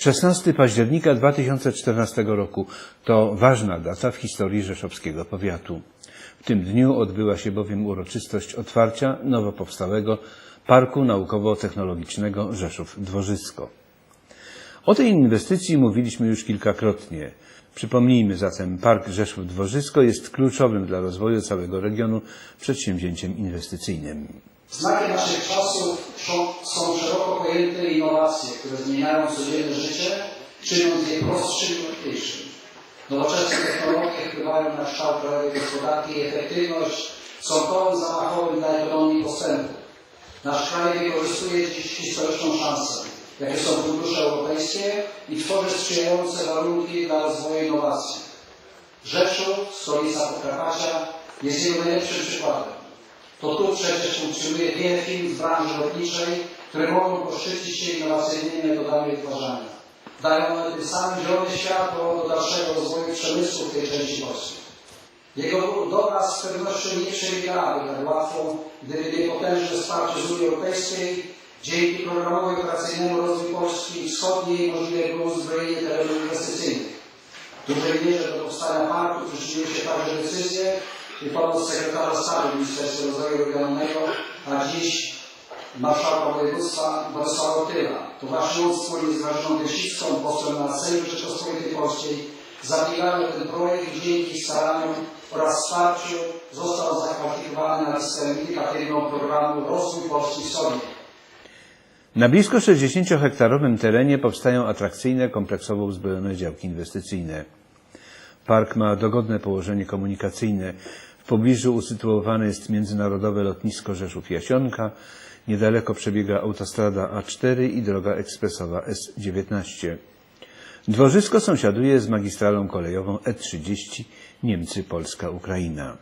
16 października 2014 roku to ważna data w historii rzeszowskiego powiatu. W tym dniu odbyła się bowiem uroczystość otwarcia nowo powstałego Parku Naukowo-Technologicznego Rzeszów-Dworzysko. O tej inwestycji mówiliśmy już kilkakrotnie. Przypomnijmy zatem, Park Rzeszów-Dworzysko jest kluczowym dla rozwoju całego regionu przedsięwzięciem inwestycyjnym. Naszych czasów są- pojęte innowacje, które zmieniają codzienne życie, czyniąc je prostszym i łatwiejszym. Nowoczesne technologie wpływają na kształt krajowej gospodarki i efektywność są kołem zamachowym dla ekonomii postępu. Nasz kraj wykorzystuje dziś historyczną szansę, jakie są fundusze europejskie i tworzy sprzyjające warunki dla rozwoju innowacji. Rzeszów, stolica Podkarpacia, jest jego najlepszym przykładem. To tu przecież funkcjonuje wiele firm z branży lotniczej, które mogą poszczycić się innowacyjnymi metodami wytwarzania. Dają one tym samym zielone światło do dalszego rozwoju przemysłu w tej części Polski. Jego dobra z pewnością nie przebiegłaby tak łatwo, gdyby nie potężne wsparcie z Unii Europejskiej. Dzięki programowi operacyjnemu Rozwój Polski Wschodniej możliwe było uzbrojenie terenów inwestycyjnych. W dużej mierze do powstania parku przyczyniły się także decyzje i pomoc sekretarza stanu w Ministerstwie Rozwoju Regionalnego, a dziś marszałka województwa Bolesława Otyla. To właśnie on wspólnie z Grażyną Tysicką, posłem na Sejm Rzeczypospolitej Polskiej, zabiegały ten projekt i dzięki staraniom oraz wsparciu został zakwalifikowany na listę indykatywną programu Rozwój Polski Wschodniej. Na blisko 60-hektarowym terenie powstają atrakcyjne, kompleksowo uzbrojone działki inwestycyjne. Park ma dogodne położenie komunikacyjne. Pobliżu usytuowane jest międzynarodowe lotnisko Rzeszów-Jasionka. Niedaleko przebiega autostrada A4 i droga ekspresowa S19. Dworzysko sąsiaduje z magistralą kolejową E30 Niemcy-Polska-Ukraina.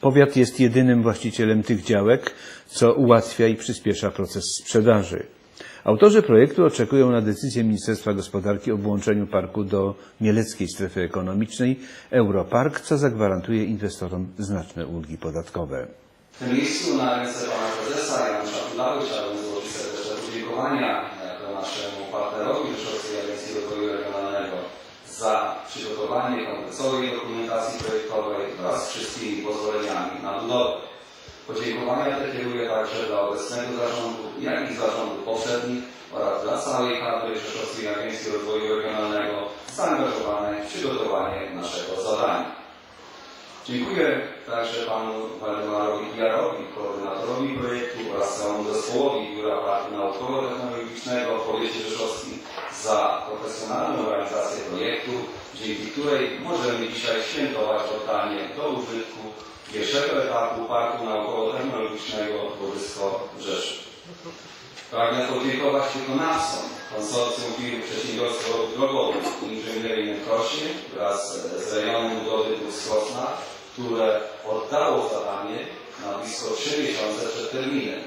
Powiat jest jedynym właścicielem tych działek, co ułatwia i przyspiesza proces sprzedaży. Autorzy projektu oczekują na decyzję Ministerstwa Gospodarki o włączeniu parku do mieleckiej strefy ekonomicznej Europark, co zagwarantuje inwestorom znaczne ulgi podatkowe. W tym miejscu na ręce pana prezesa Janusza Pudały chciałbym złożyć serdeczne podziękowania jako naszemu partnerowi Rzeszowskiej Agencji Rozwoju Regionalnego za przygotowanie kompleksowej dokumentacji projektowej wraz z wszystkimi pozwoleniami na budowę. Podziękowania te kieruję także dla obecnego zarządu, jak i zarządu poprzednich oraz dla całej kadry Rzeszowskiej Agencji Rozwoju Regionalnego zaangażowanej w przygotowanie naszego zadania. Dziękuję także panu Waldemarowi Jarowi, koordynatorowi projektu oraz całemu zespołowi Biura Parku Naukowo-Technologicznego w powiecie rzeszowskim za profesjonalną realizację projektu, dzięki której możemy dzisiaj świętować oddanie do użytku pierwszego etapu Parku Naukowo-Technologicznego Dworzysko Rzeszów. Pragnę podziękować wykonawcom konsorcjum firm Przedsiębiorstwo Drogowe Inżynieryjne w Krośnie wraz z rejonem budowy Sosna, które oddało zadanie na blisko 3 miesiące przed terminem,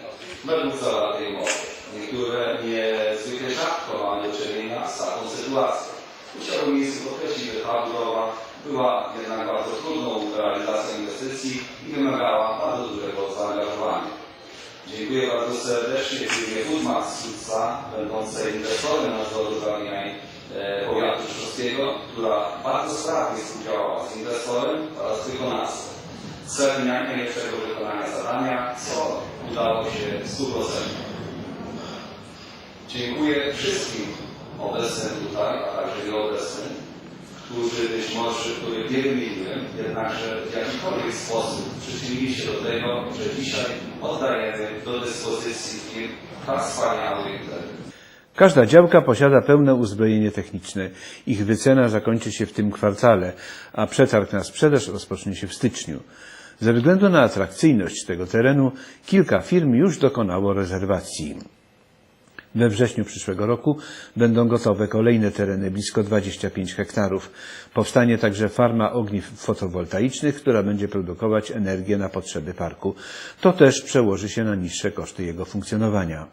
według zawartej umowy. Niektóre niezwykle rzadko mamy do czynienia z taką sytuacją. Chciałbym miejscu podkreślić, że ta budowa była jednak bardzo trudną realizacją inwestycji i wymagała bardzo dużego zaangażowania. Dziękuję bardzo serdecznie firmie Foodmax Sudca, będącej inwestorem nadzoru zamian e, powiatu która bardzo sprawnie współdziałała z inwestorem oraz wykonawcą. Celem jak najlepszego wykonania zadania, co udało się 100%. Dziękuję wszystkim obecnym tutaj, a także nieobecnym, którzy być może, których nie wymieniłem, jednakże w jakikolwiek sposób przyczynili się do tego, że dzisiaj oddajemy do dyspozycji firm tak wspaniały teren. Każda działka posiada pełne uzbrojenie techniczne. Ich wycena zakończy się w tym kwartale, a przetarg na sprzedaż rozpocznie się w styczniu. Ze względu na atrakcyjność tego terenu kilka firm już dokonało rezerwacji. We wrześniu przyszłego roku będą gotowe kolejne tereny blisko 25 hektarów. Powstanie także farma ogniw fotowoltaicznych, która będzie produkować energię na potrzeby parku. To też przełoży się na niższe koszty jego funkcjonowania.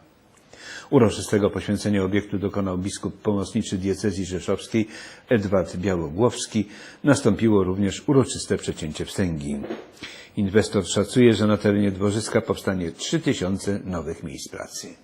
Uroczystego poświęcenia obiektu dokonał biskup pomocniczy diecezji rzeszowskiej Edward Białogłowski. Nastąpiło również uroczyste przecięcie wstęgi. Inwestor szacuje, że na terenie dworzyska powstanie 3000 nowych miejsc pracy.